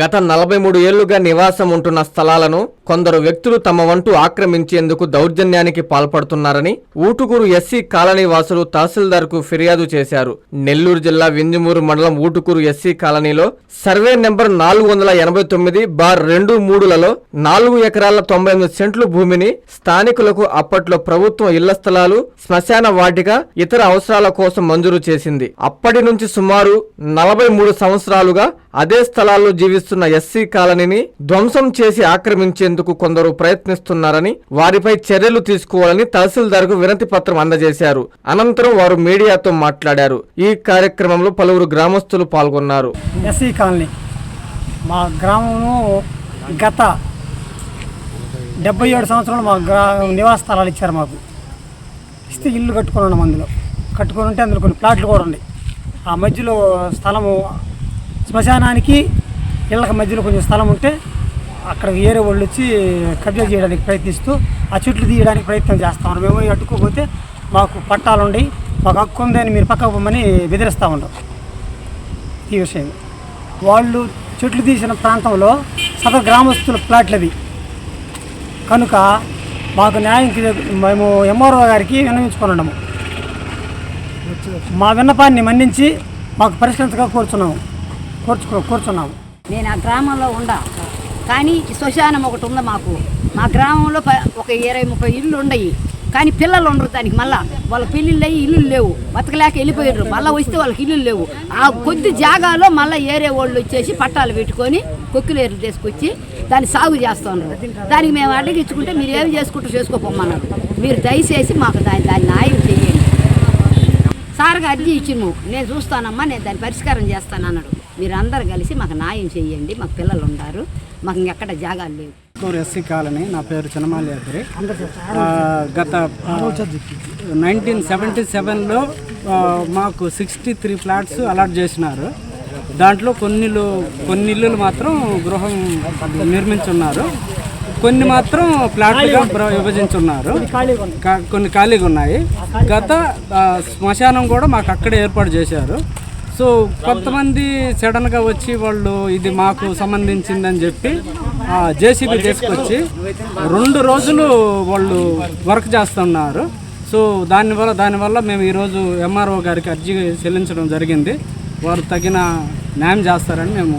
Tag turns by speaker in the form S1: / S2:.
S1: గత నలభై మూడు ఏళ్ళుగా నివాసం ఉంటున్న స్థలాలను కొందరు వ్యక్తులు తమ వంటూ ఆక్రమించేందుకు దౌర్జన్యానికి పాల్పడుతున్నారని ఊటుకూరు ఎస్సీ కాలనీ వాసులు తహసీల్దార్కు ఫిర్యాదు చేశారు. నెల్లూరు జిల్లా వింజమూరు మండలం ఊటుకూరు ఎస్సీ కాలనీలో సర్వే నెంబర్ నాలుగు వందల ఎనభై తొమ్మిది బార్ రెండు మూడులలో నాలుగు ఎకరాల తొంభై ఎనిమిది సెంట్లు భూమిని స్థానికులకు అప్పట్లో ప్రభుత్వం ఇళ్ళ స్థలాలు శ్మశాన వాటిక ఇతర అవసరాల కోసం మంజూరు చేసింది. అప్పటి నుంచి సుమారు నలభై మూడు సంవత్సరాలుగా అదే స్థలాల్లో జీవిస్తున్న ఎస్సీ కాలనీని ధ్వంసం చేసి ఆక్రమించేందుకు కొందరు ప్రయత్నిస్తున్నారని వారిపై చర్యలు తీసుకోవాలని తహసీల్దార్కు వినతి పత్రం అందజేశారు. అనంతరం వారు మీడియాతో మాట్లాడారు. ఈ కార్యక్రమంలో పలువురు గ్రామస్తులు పాల్గొన్నారు.
S2: SC colony. మా గ్రామంలో గత డెబ్బై ఏడు సంవత్సరాలు మా గ్రా నివాస స్థలాలు ఇచ్చారు మాకు. ఇస్తే ఇల్లు కట్టుకొని ఉన్నాం అందులో. కట్టుకొని ఉంటే అందులో కొన్ని ప్లాట్లు కూడా ఉన్నాయి. ఆ మధ్యలో స్థలము శ్మశానానికి ఇళ్ళకి మధ్యలో కొంచెం స్థలం ఉంటే అక్కడ వేరే వాళ్ళు వచ్చి కబ్జా చేయడానికి ప్రయత్నిస్తూ ఆ చెట్లు తీయడానికి ప్రయత్నం చేస్తాం మేము అట్టుకోకపోతే మాకు పట్టాలు ఉండి మాకు హక్కు ఉందని మీరు పక్కకు పొమ్మని బెదిరిస్తూ ఉంటాం ఈ విషయం. వాళ్ళు చెట్లు తీసిన ప్రాంతంలో సదరు గ్రామస్తుల ప్లాట్లు కనుక మాకు న్యాయం మేము ఎంఆర్ఓ గారికి విన్నవించుకొని ఉన్నాము. మా విన్నపాన్ని మన్నించి మాకు పరిష్కరించగా కోరుచున్నాము. కోర్చుకో కూర్చున్నాము.
S3: నేను ఆ గ్రామంలో ఉండా. కానీ ఈ శ్మశానం ఒకటి ఉంది మాకు. మా గ్రామంలో ప- ఒక ఇరవై ముప్పై ఇల్లు ఉండయి కానీ పిల్లలు ఉండరు దానికి మళ్ళా. వాళ్ళ పెళ్ళిళ్ళు అయ్యి ఇల్లు లేవు. బతకలేక వెళ్ళిపోయారు మళ్ళీ వస్తే వాళ్ళకి ఇల్లు లేవు. ఆ కొద్ది జాగాలో మళ్ళీ ఏరే వాళ్ళు వచ్చేసి పట్టాలు పెట్టుకొని కొక్కిలేరు తీసుకొచ్చి దాన్ని సాగు చేస్తున్నారు. దానికి మేము అడ్డగించుకుంటే మీరు ఏమి చేసుకుంటూ చేసుకోపోమన్నారు. మీరు దయచేసి మాకు దాని దాన్ని న్యాయం చేయండి. సార్గా అర్జీ ఇచ్చిను నేను చూస్తానమ్మా నేను దాన్ని పరిష్కారం చేస్తాను అన్నాడు. మీరు అందరు కలిసి మాకు న్యాయం చేయండి మాకు పిల్లలు ఉన్నారు మాకు ఇంకెక్కడ జాగాలు లేవు.
S4: చిత్తూరు ఎస్సీ కాలనీ నా పేరు చినమాలి అద్దరి గత నైన్టీన్ సెవెంటీ సెవెన్లో మాకు సిక్స్టీ త్రీ ఫ్లాట్స్ అలాట్ చేసినారు. దాంట్లో కొన్ని కొన్ని ఇల్లులు మాత్రం గృహం నిర్మించున్నారు. కొన్ని మాత్రం ప్లాట్లుగా విభజించున్నారు. కొన్ని ఖాళీగా ఉన్నాయి. గత శ్మశానం కూడా మాకు అక్కడే ఏర్పాటు చేశారు. సో కొంతమంది సడన్గా వచ్చి వాళ్ళు ఇది మాకు సంబంధించిందని చెప్పి జేసీబీ తీసుకొచ్చి రెండు రోజులు వాళ్ళు వర్క్ చేస్తున్నారు. సో దానివల్ల దానివల్ల మేము ఈరోజు ఎంఆర్ఓ గారికి అర్జీ చెల్లించడం జరిగింది. వారు తగిన న్యాయం చేస్తారని మేము